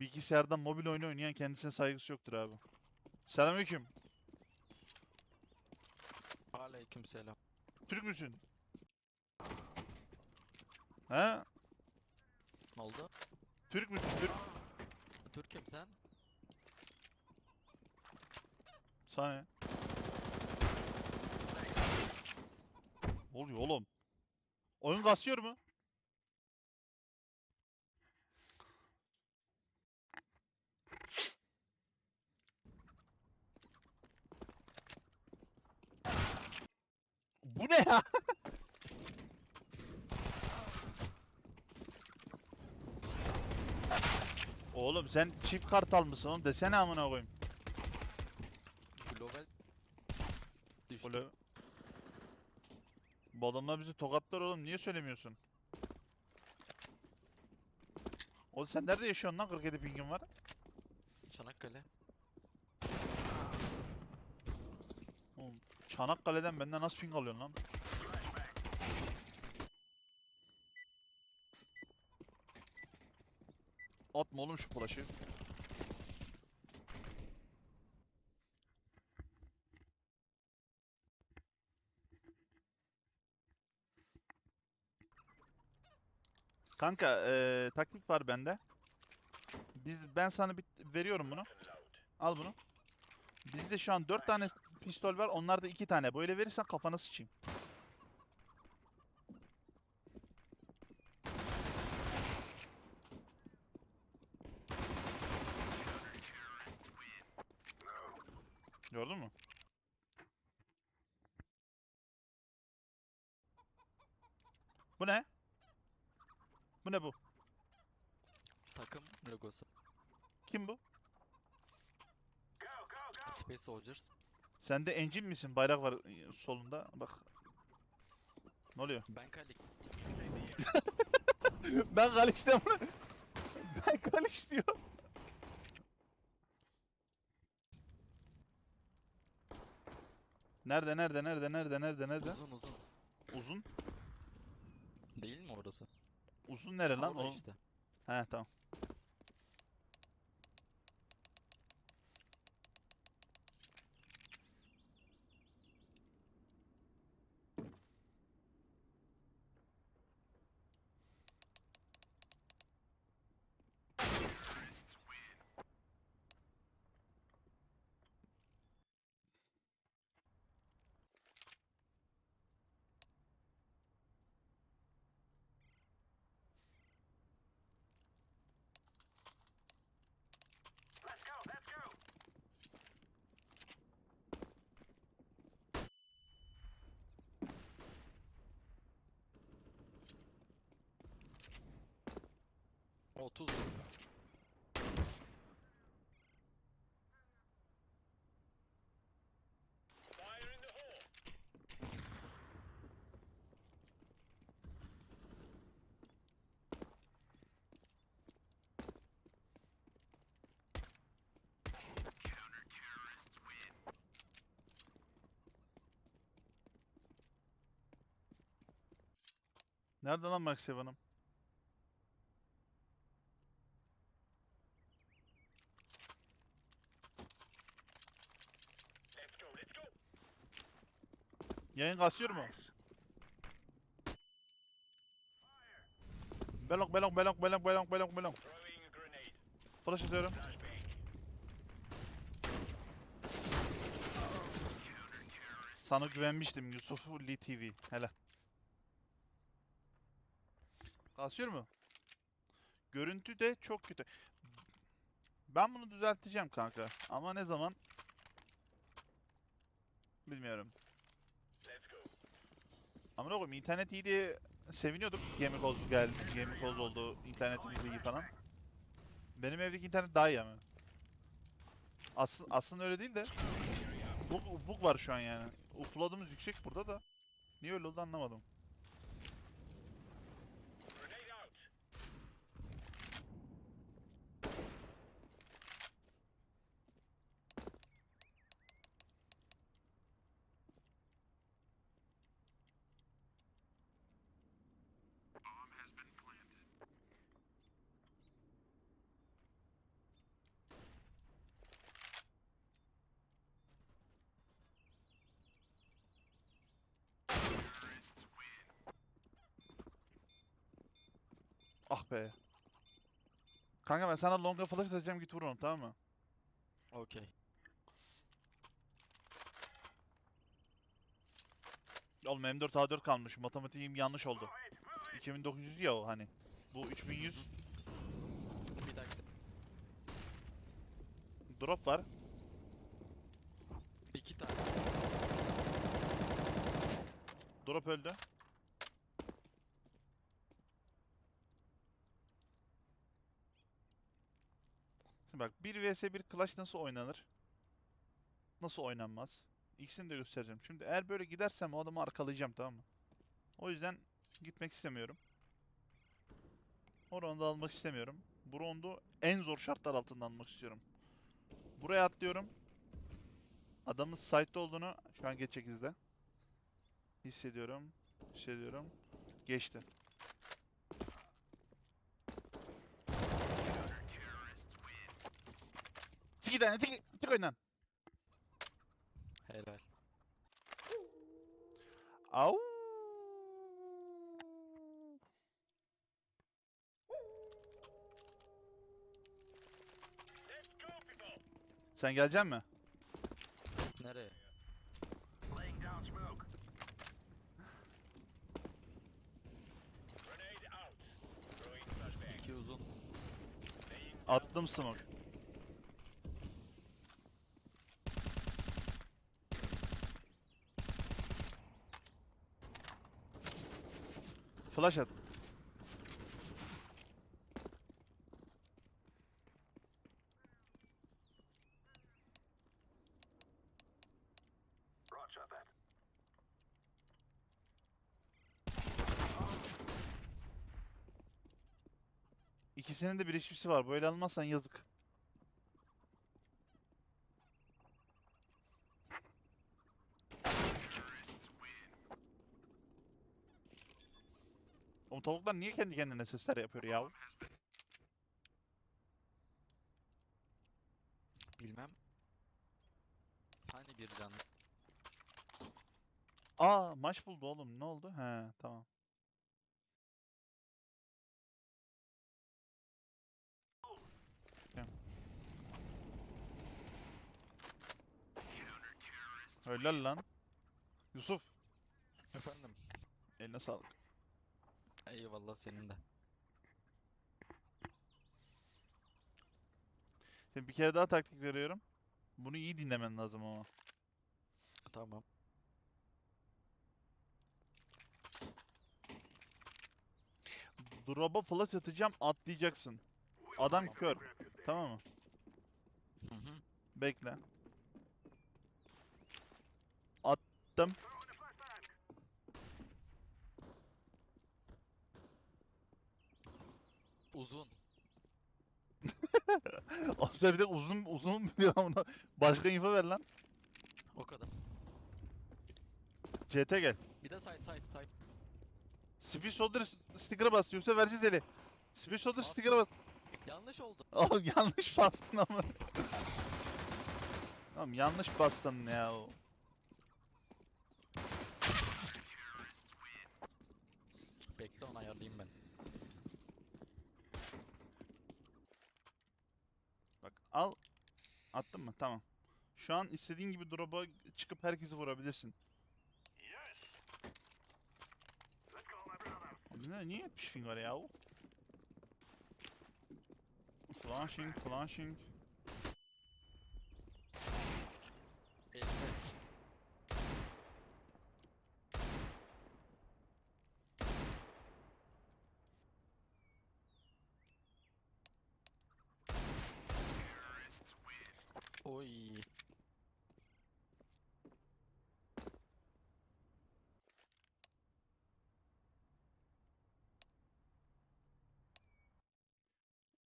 Bilgisayardan mobil oyunu oynayan kendisine saygısı yoktur abi. Selamünaleyküm. Aleykümselam. Türk müsün? He? Ne oldu? Türk müsün? Türk. Türk'üm sen? Sana ne? Ne oluyor oğlum? Oyun kasıyor mu? Bu ne ya? Oğlum sen çift kartal mısın oğlum desene amına koyayım. Global düştü. Bu adamlar bizi tokatlar oğlum niye söylemiyorsun? Oğlum sen nerede yaşıyorsun lan 47 pingin var? Çanakkale. Oğlum Çanakkale'den benden nasıl ping alıyorsun lan? Atma oğlum şu flash'ı. Kanka eee, taktik var bende. Biz ben sana bir veriyorum bunu. Al bunu. Bizde şu an 4 tane pistol var. Onlarda 2 tane. Böyle verirsen kafana sıçayım. Gördün mü? Bu ne? Bu ne bu? Takım logosu. Kim bu? Space Soldiers. Sen de engine misin? Bayrak var e, solunda. Bak. Ne oluyor? Ben Kalik. ben Galiş diyorum. ben Galiş diyor. Nerede nerede nerede nerede nerede nerede? Uzun uzun. Uzun. Değil mi orası? Uzun nere lan Orada o? işte. He tamam. Otuz. Nerede lan Max Evan'ım? Yayın kasıyor mu? Belok belok belok belok belok belok belok. Flash atıyorum. Sana güvenmiştim Yusuf Lee TV. Hele. Kasıyor mu? Görüntü de çok kötü. Ben bunu düzelteceğim kanka. Ama ne zaman? Bilmiyorum. Amına koyayım internet iyi diye seviniyorduk. Gaming Oz geldi, Gaming Oz oldu, internetimiz iyi falan. Benim evdeki internet daha iyi ama. Asıl, aslında öyle değil de. Bug, bug var şu an yani. Upload'umuz yüksek burada da. Niye öyle oldu anlamadım. Ah be. Kanka ben sana longa flash atacağım git vur onu tamam mı? Okey. Oğlum M4 A4 kalmış. Matematiğim yanlış oldu. 2900 ya o hani. Bu 3100 Bir dakika. drop var. İki tane. Drop öldü. Şimdi bak 1 vs 1 Clash nasıl oynanır? Nasıl oynanmaz? İkisini de göstereceğim. Şimdi eğer böyle gidersem o adamı arkalayacağım tamam mı? O yüzden gitmek istemiyorum. O roundu almak istemiyorum. Bu roundu en zor şartlar altında almak istiyorum. Buraya atlıyorum. Adamın site'de olduğunu şu an geçecek izle. Hissediyorum. Hissediyorum. Geçti. Çık git lan, çık, çık oyundan. Helal. Au. Sen gelecek mi? Nereye? İki uzun. Attım smoke. Flash at. İkisinin de bir HP'si var. Böyle almazsan yazık. Oğlum tavuklar niye kendi kendine sesler yapıyor ya? Bilmem. Hani bir canlı. Aa maç buldu oğlum. Ne oldu? He tamam. Tamam. Helal lan. Yusuf, Efendim. eline sağlık. Eyvallah senin de. Şimdi bir kere daha taktik veriyorum. Bunu iyi dinlemen lazım ama. Tamam. Drop'a flash atacağım, atlayacaksın. Adam kör. Tamam mı? Hı hı. Bekle. Attım. Uzun. Sen bir de uzun uzun biliyor ama başka info ver lan. O kadar. CT gel. Bir de side side side. Speed Soldier s- sticker'a bas yoksa vereceğiz eli. Speed Soldier Bas. sticker'a bas. Yanlış oldu. Oğlum yanlış bastın ama. Tamam yanlış bastın ya o. Bekle onu ayarlayayım ben. Bak al. Attın mı? Tamam. Şu an istediğin gibi drop'a çıkıp herkesi vurabilirsin. Abi Ne, niye 70 ping var ya? Flashing, flashing.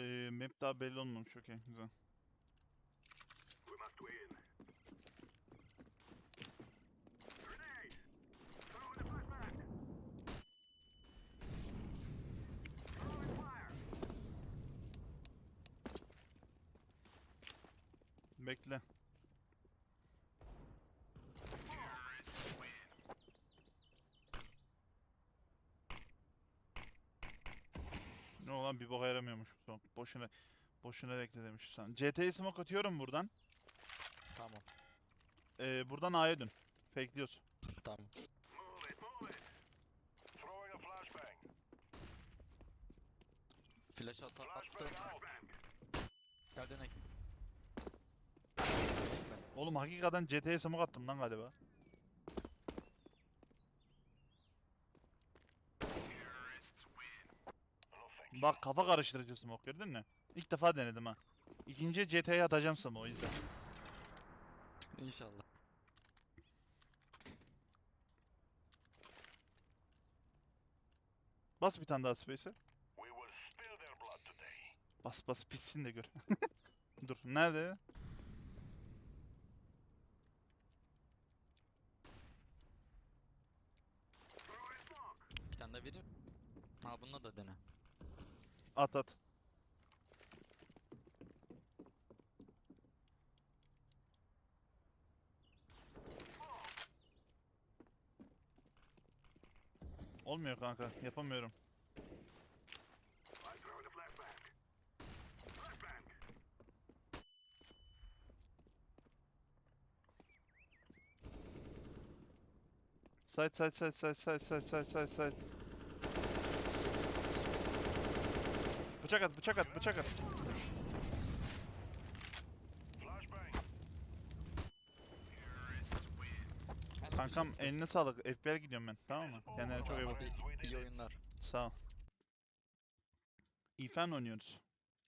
Ee, map daha belli olmamış. Okey, güzel. Bekle. Bir boka yaramıyormuş bu smoke. Boşuna boşuna bekle demiş sana. CT'ye smoke atıyorum buradan. Tamam. Ee, buradan A'ya dön. Fakeliyorsun. Tamam. Flash at attım. Gel dönek. Oğlum hakikaten CT'ye smoke attım lan galiba. Bak kafa karıştırıcı smoke gördün mü? İlk defa denedim ha. İkinciye CT'ye atacağım smoke o yüzden. İnşallah. Bas bir tane daha space'e. Bas bas pissin de gör. Dur nerede? Bir tane de vereyim. Ha bununla da dene. At at. Olmuyor kanka. Yapamıyorum. Side side side side side side side side side. Bıçak at, bıçak at, bıçak at. Kankam eline sağlık. FBL gidiyorum ben. Tamam mı? Kendine çok iyi bak. Hadi iyi oyunlar. Sağ ol. İfen oynuyoruz.